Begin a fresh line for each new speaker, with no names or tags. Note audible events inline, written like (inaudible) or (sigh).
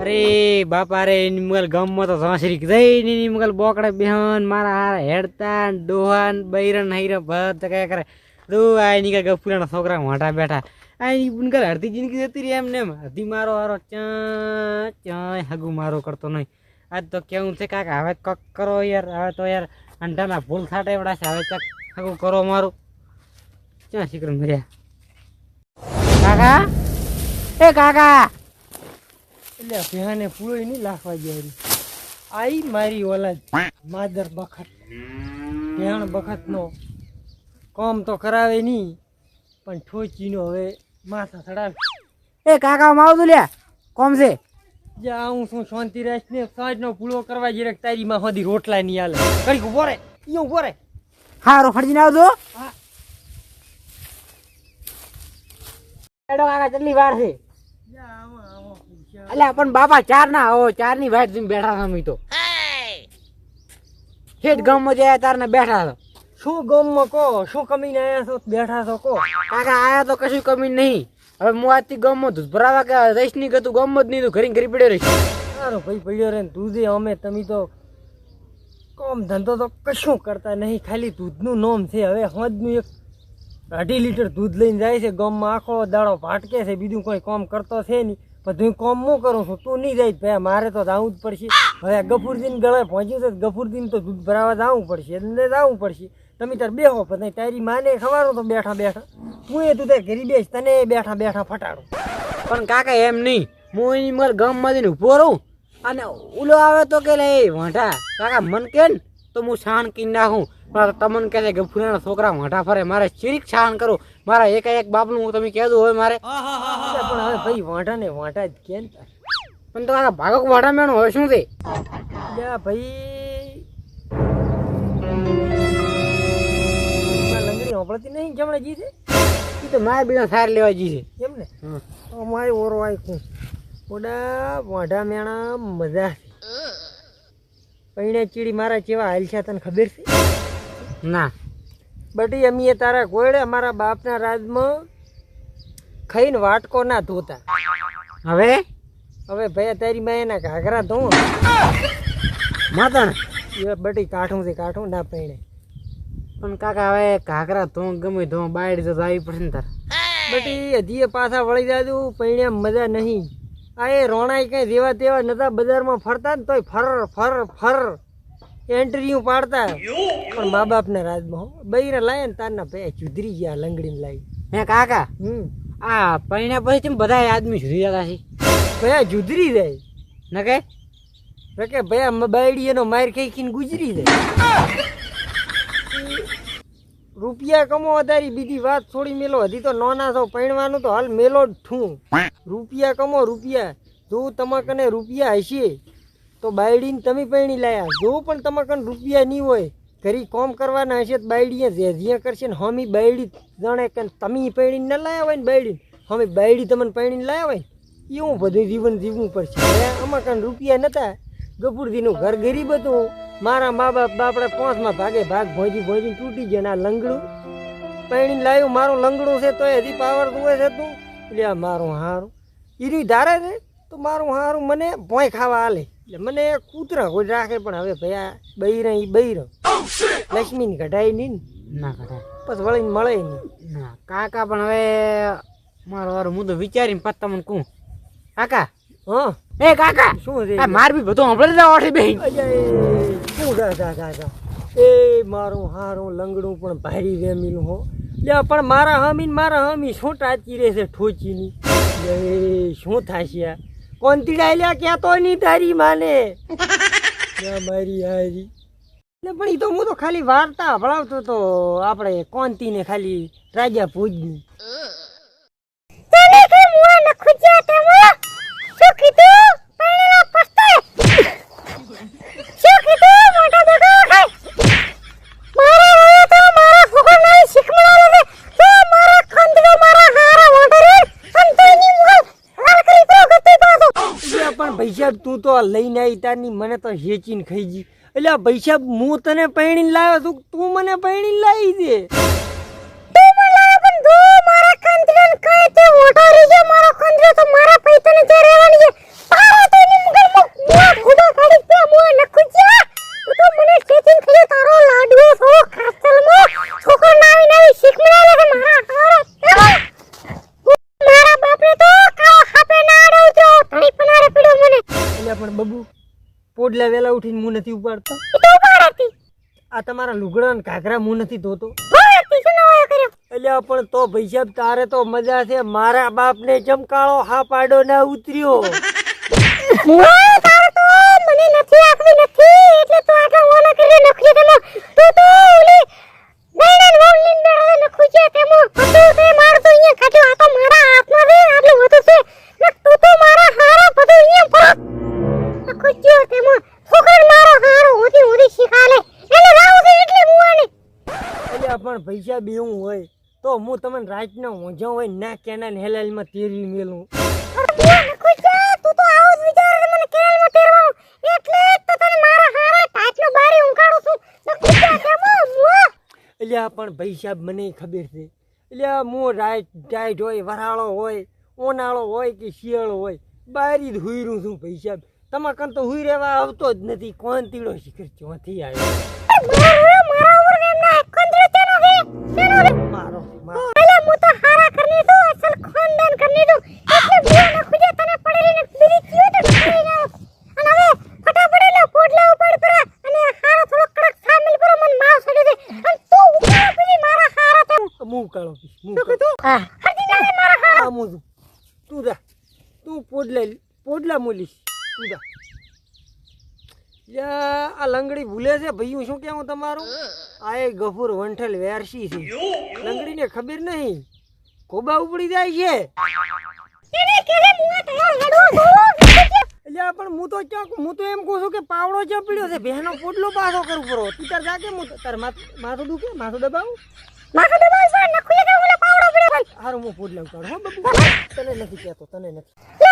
અરે બાપા રે એની મગલ ગામમાં તો ઝાંસરી જઈને એની મગલ બોકડે બેહન, મારા હાર હેડતા ડોહાન બૈરન હૈરા ભત કયા કરે. દો આ નીકળ ગફુરાના છોકરા મોટા બેઠા. આ એની બુનકર અડધી જિંદગી જતી રહી એમ. ને અડધી મારો હારો ચાં, ચાય, હગુ મારો કરતો નહીં. આજ તો કેવું છે કાકા, હવે કક કરો યાર, હવે તો યાર અંડાના ભૂલ થાટે એવડા છે, હવે ચક હગું કરો મારું. ક્યાં શીકર મર્યા? કાકા? એ કાકા!
એટલે ભેહાને પૂરો નહીં લાખવા ગયા આઈ મારી ઓલાદ માદર બખત. ભેણ બખતનો કોમ તો કરાવે નહીં પણ ઠોચીનો હવે માથા ચડાવે.
એ કાકા માવતું લ્યા. કોમ છે?
જ્યાં હું શું શાંતિ રાખ ને? સાંજનો પૂળો કરવા જઈએ તારી માં હોદી રોટલા નહીં આલે કડીક ઊભો રે ઈ ઊભો રે
હારો ફરજીને આવજો.
હા.
એડો કાકા કેટલી વાર છે. અલ્યા પણ બાપા ચાર ના હો ચારની વાટ તમે બેઠા અમે તો. હેઠ ગામમાં જાય તાર ને બેઠા છો.
શું ગમમાં કહો? શું કમીને આયા છો? બેઠા છો કહો.
કાકા આયા તો કશું કમી નહીં. હવે હું આજથી ગામમાં દૂધ ભરાવા કે રહીશ નહીં ગતું ગામમાં જ નહીં તું ઘરી ઘરી પડ્યો રહીશ
સારો ભાઈ પડ્યો રે તું જે અમે તમે તો કોમ ધંધો તો કશું કરતા નહીં. ખાલી દૂધનું નોમ છે. હવે હોજનું એક અઢી લીટર દૂધ લઈને જાય છે ગામમાં. આખો દાડો ભાટકે છે. બીજું કોઈ કામ કરતો છે નહીં. બધું કોમ હું કરું છું? તું નહીં જાય ભાઈ, મારે તો જવું જ પડશે. હવે ગફુરદીન ગળે પહોંચ્યું છે ગફુરદીન તો દૂધ ભરાવા જવું પડશે, એટલે જવું પડશે. તમે તાર બેહો પછી તારી માને ખવારો તો બેઠા બેઠા. હું એ તું તાર ઘરી બેસ તને બેઠા બેઠા ફટાડો.
પણ કાકા, એમ નહીં. હું એની મગર ગામમાં જઈને ઊભો રહું. અને ઉલો આવે તો કે લે વાંઢા, કાકા, મન કે ને તો હું શાન કી નાખું પણ તમને કહે છે કે ફૂલાના છોકરા મોટા ફરે મારે ચીરીક શાન કરું. મારા એક એક બાપનું હું તમે કહેતું હોય મારે.
પણ હવે ભાઈ વાંટા ને વાંટા જ કે
પણ તો કાકા ભાગક વાંટા મેણું હવે શું છે?
ભાઈ. લંગડી હોપડતી નહીં જમણે જી છે?
એ તો મારે બીજા સાર લેવા જી છે.
એમ ને? અમારે ઓરો આખું ઓડા વાંઢા મેણા મજા છે. પૈણે ચીડી મારા જેવા હાલ છે તને ખબર છે?
ના.
બટી અમીએ તારા કોયડે અમારા બાપના રાજમાં ખાઈને વાટકો ના ધોતા.
હવે?
હવે ભાઈ તારી માં એના ઘાઘરા ધો
માતા
એ બટી કાઠું છે કાઠું ના પૈણે.
પણ કાકા હવે ઘાઘરા ધો ગમે ધો બાયડી તો આવી પડશે ને તાર.
બટી હજી પાછા વળી જાજુ પૈણે મજા નહીં. આ એ રોણાઈ કંઈ જેવા તેવા નતા બજારમાં ફરતા ને તોય ફર ફર ફર એન્ટ્રીયું પાડતા. પણ મા બાપના રાજમાં બૈરા લાયા ને તારના પે ચુધરી ગયા લંગડીને લાવી
હે કાકા
હમ.
આ પૈણા પછી તમે બધા આદમી સુધી જતા છે?
ભયા જુધરી જાય.
ન કે
કે ભયા બાયડી એનો માર ખાઈ ખીને ગુજરી જાય. રૂપિયા કમો વધારી બીજી વાત છોડી મેલો. હજી તો નોના છો પૈણવાનું તો હાલ મેલો જ છું. રૂપિયા કમો રૂપિયા. જો તમાકને રૂપિયા હશે તો બાયડીને તમે પૈણી લાયા. જો પણ તમાકને રૂપિયા નહીં હોય ઘરી કોમ કરવાના હશે તો બાયડીએ જે જ્યાં કરશે ને હમી બાયડી જાણે કે તમે પૈણીને ન લાયા હોય ને બાયડી હમી બાયડી તમને પૈણીને લાયા હોય. એવું બધું જીવન જીવવું પડશે. આમાં કાંઈ રૂપિયા નતા. ગપુરજીનું ઘર ગરીબ હતું. મારા મા બાપ બાપડે પાંચમાં ભાગે ભાગ ભોજી ભોજી તૂટી ગયા ને આ લંગડું. પૈણી લાવ્યું મારું લંગડું છે તોય હજી પાવર દુવે છે તું. એટલે આ મારું હારું. ઈરી ધારે છે તો મારું હારું મને ભોંય ખાવા હાલે. એટલે મને કૂતરા કોઈ રાખે પણ હવે ભાઈ આ બૈર ઈ બૈરો. લક્ષ્મીની કઢાઈ નહીં ના.
કાકા
પછી વળીને મળે નહીં.
ના કાકા પણ હવે મારો વારો હું તો વિચારીને પાછ તમને કહું. કાકા
હા.
એ કાકા
શું છે
આ માર બી બધું સાંભળી ના ઓઠી બેહી
અજય શું જા જા એ મારું હારું લંગડું પણ ભારી વેમીલું હો. લે પણ મારા હમીન મારા હમી શું ટાચી રહે છે ઠોચીની? એ શું થાશે આ? કોંતીડા લ્યા કહેતો નહીં તારી માને? લે મારી હારી. ને પણ ઈ તો હું તો ખાલી વાર્તા ભણાવતો તો આપણે કોંતીને ખાલી રાજા ભુજની.
તને કે મુઆ નખુજ્યા ખુજ્યા તમો? શું કીધું?
પૈસા તું તો લઈને આવી તારની મને તો હેચીને ખાઈ ગઈ. એટલે પૈસા હું તને પૈણીને લાવ્યો છું તું મને પૈણીને લાવી દે?
મને
લાડુ ઉઠીને હું નથી ઉપાડતો. આ તમારા લુગડા ને ઘાઘરા હું નથી ધોતો. એટલે પણ તો ભાઈ સાહેબ તારે તો મજા છે. મારા બાપને ચમકાળો હા પાડો ના ઉતર્યો. (laughs) પણ પૈસા બી એવું હોય તો હું તમને રાતનો મોજો હોય ના કેના હેલાલમાં તેરી મેલું.
એટલે
પણ ભાઈ સાહેબ મને ખબર છે. એટલે હું રાઈટ ટાઈટ હોય વરાળો હોય ઉનાળો હોય કે શિયાળો હોય બારી જ હુઈરું છું ભાઈ સાહેબ તમારા કન તો હુઈ રહેવા આવતો જ નથી. કોણ તીડો શિખર ચોથી આવ્યો
મારો મારા ઉપર એમના કંદરો તેનો હે હે
મારો મારો.
હું તો હારા કરની દો અસલ ખાનદાન કરની દો એટલે બુआ ને ખુજે તને પડેલી ને બીજી કયો તો કરી ના અને હવે ફટાફટ એટલે પોટલા ઉપાડ પરા અને હારો થોડો કડક સામેલ કરો મને માવ સડી દે. અને તું ઉપાડ પેલી મારા હારા તે
મું કાળો પીસ મું કાળો
હા હરજી ના મારા હારા.
આ તું જા. તું પોડલા પોડલા મોલીશ. તું જા. યા, આ લંગડી ભૂલે છે ભઈયું શું કેવું તમારું? આ ગફુર વંઠલ વેરશી છે. લંગડીને ખબર નહીં? કોબા ઉપડી જાય છે. એટલે પણ હું તો ક્યાંક હું તો એમ કહું છું કે પાવડો ચપડ્યો છે. બહેનો પોટલો પાછો કરું પરો તું તાર જાકે હું તાર માથ- દુખે માથું દબાવું?
માથું દબાવું સર કે ઓલા પાવડો પડ્યો
હારું હું પોટલો ઉતારું હો બબુ. તને નથી કહેતો તને નથી.